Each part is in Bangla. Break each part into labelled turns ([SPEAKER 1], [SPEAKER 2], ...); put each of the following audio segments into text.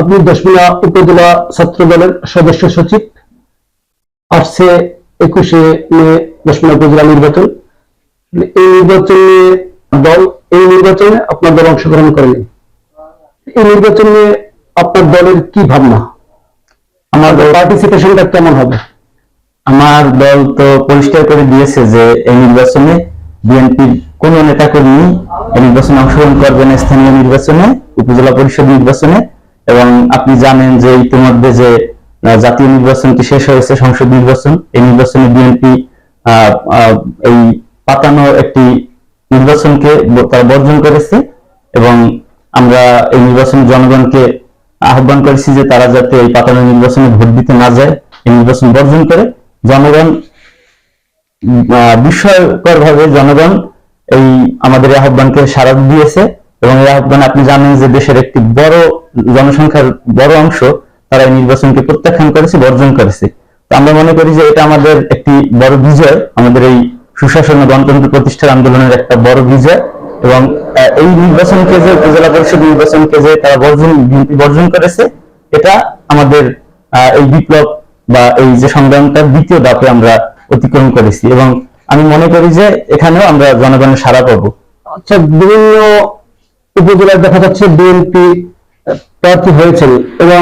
[SPEAKER 1] আপনি দশমিনা উপজেলা ছাত্র দলের সদস্য সচিব। আসছে একুশে মে দশমিনা উপজেলা নির্বাচন। এই নির্বাচনে দল এই নির্বাচনে আপনার দল অংশগ্রহণ করেনি। এই নির্বাচনে আপনার দলের কি ভাবনা? আমার পার্টিসিপেশনটা কেমন হবে?
[SPEAKER 2] আমার দল তো পরিষ্কার করে দিয়েছে যে এই নির্বাচনে বিএনপির কোন নেতা কর্মী এই নির্বাচনে অংশগ্রহণ করবে না স্থানীয় নির্বাচনে উপজেলা পরিষদ নির্বাচনে। এবং আপনি জানেন যে ইতিমধ্যে যে জাতীয় নির্বাচনটি শেষ হয়েছে, সংসদ নির্বাচন? এই নির্বাচনে বিএনপি এই পাতানো একটি নির্বাচনকে তারা বর্জন করেছে এবং আমরা এই নির্বাচন জনগণকে আহ্বান করেছি যে তারা যাতে এই পাতানো নির্বাচনে ভোট দিতে না যায়, এই নির্বাচন বর্জন করে। জনগণ বিস্ময়কর ভাবে জনগণ এই আমাদের আহ্বানকে সাড়া দিয়েছে। এবং এই আহ্বান আপনি জানেন যে দেশের একটি বড় জনসংখ্যার বড় অংশ, তারা এই নির্বাচনকে প্রত্যাখ্যান করেছে বর্জন করেছে। তো আমরা মনে করি যে এটা আমাদের একটি বড় বিজয়, আমাদের এই সুশাসন গণতন্ত্র প্রতিষ্ঠার আন্দোলনের একটা বড় বিজয় এবং এই নির্বাচনকে যে উপজেলা পরিষদ নির্বাচনকে যে তারা বর্জন বর্জন করেছে, এটা আমাদের এই বিপ্লব বা এই যে সংগ্রামটার দ্বিতীয় ধাপে আমরা অতিক্রম করেছি এবং আমি মনে করি যে এখানেও আমরা জনগণের সাড়া পাবো।
[SPEAKER 1] আচ্ছা বিভিন্ন উপজেলায় দেখা যাচ্ছে বিএনপি প্রার্থী হয়েছেন এবং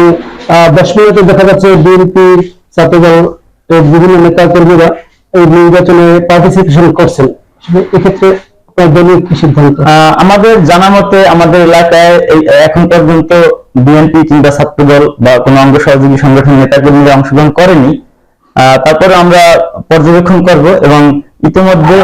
[SPEAKER 1] দশমিনাতে দেখা যাচ্ছে বিএনপি ছাত্রদল বিভিন্ন নেতা কর্মীরা এই নির্বাচনে পার্টিসিপেশন করছেন। এক্ষেত্রে
[SPEAKER 2] আমাদের জানা মতে আমাদের এলাকায় এখন পর্যন্ত বিএনপি কিংবা ছাত্রদল বা কোনো অঙ্গ সহযোগী সংগঠন নেতাকর্মীরা অংশগ্রহণ করেনি। তারপরে আমরা পর্যবেক্ষণ করব এবং ইতিমধ্যে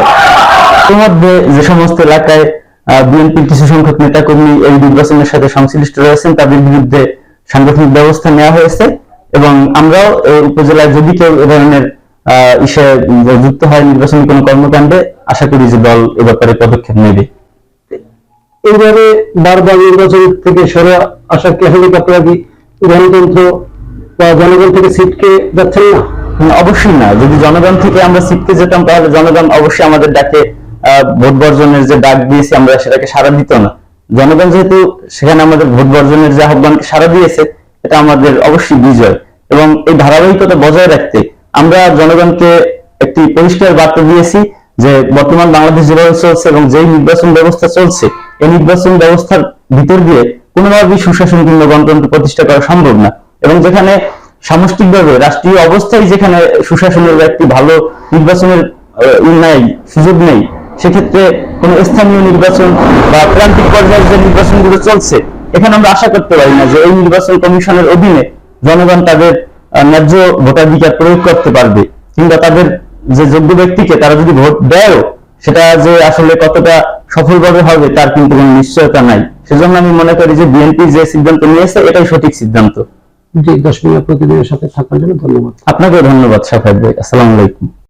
[SPEAKER 2] ইতিমধ্যে যে সমস্ত এলাকায় বিএনপির কিছু সংখ্যক নেতাকর্মী এই নির্বাচনের সাথে সংশ্লিষ্ট রয়েছেন তাদের বিরুদ্ধে সাংগঠনিক ব্যবস্থা নেওয়া হয়েছে এবং আমরাও এই উপজেলায় যদি কেউ এ ধরনের ইসে যুক্ত হয় নির্বাচনী কোনো কর্মকাণ্ডে আশা করি যে দল এ ব্যাপারে পদক্ষেপ নেবে।
[SPEAKER 1] এইভাবে বারবার নির্বাচন থেকে সরে আসা কি আসলে কি আপনারা কি গণতন্ত্র বা জনগণ থেকে সিটকে যাচ্ছেন না?
[SPEAKER 2] অবশ্যই না। যদি জনগণ থেকে আমরা শিখতে যেতাম তাহলে জনগণ অবশ্যই আমাদের ডাকে ভোট বর্জনের যে ডাক দিয়েছি আমরা সেটাকে সাড়া দিত না। জনগণ যেহেতু সেখানে আমাদের ভোট বর্জনের যে আহ্বানকে সাড়া দিয়েছে, এটা আমাদের অবশ্যই বিজয়। এবং এই ধারাবাহিকতা বজায় রাখতে আমরা জনগণকে একটি পরিষ্কার বার্তা দিয়েছি যে বর্তমান বাংলাদেশ যেভাবে চলছে এবং যেই নির্বাচন ব্যবস্থা চলছে, এই নির্বাচন ব্যবস্থার ভিতর দিয়ে কোনোভাবেই সুশাসন কিংবা গণতন্ত্র প্রতিষ্ঠা করা সম্ভব না। এবং যেখানে সামষ্টিকভাবে রাষ্ট্রীয় অবস্থায় যেখানে সুশাসনের একটি ভালো নির্বাচনের নাই সুযোগ নেই সেক্ষেত্রে কোন স্থানীয় নির্বাচন বা প্রান্তিক পর্যায়ের যে নির্বাচনগুলো চলছে এখানে আমরা আশা করতে পারি না যে এই নির্বাচন কমিশনের অধীনে জনগণ তাদের ন্যায্য ভোটাধিকার প্রয়োগ করতে পারবে কিংবা তাদের যে যোগ্য ব্যক্তিকে তারা যদি ভোট দেয়ও সেটা যে আসলে কতটা সফলভাবে হবে তার কিন্তু কোনো নিশ্চয়তা নাই। সেজন্য আমি মনে করি যে বিএনপি যে সিদ্ধান্ত নিয়েছে এটাই সঠিক সিদ্ধান্ত।
[SPEAKER 1] জি দশ মিনিট প্রতিদিনের সাথে থাকার জন্য ধন্যবাদ।
[SPEAKER 2] আপনাকেও ধন্যবাদ সাফায়ত ভাই। আসসালামু আলাইকুম।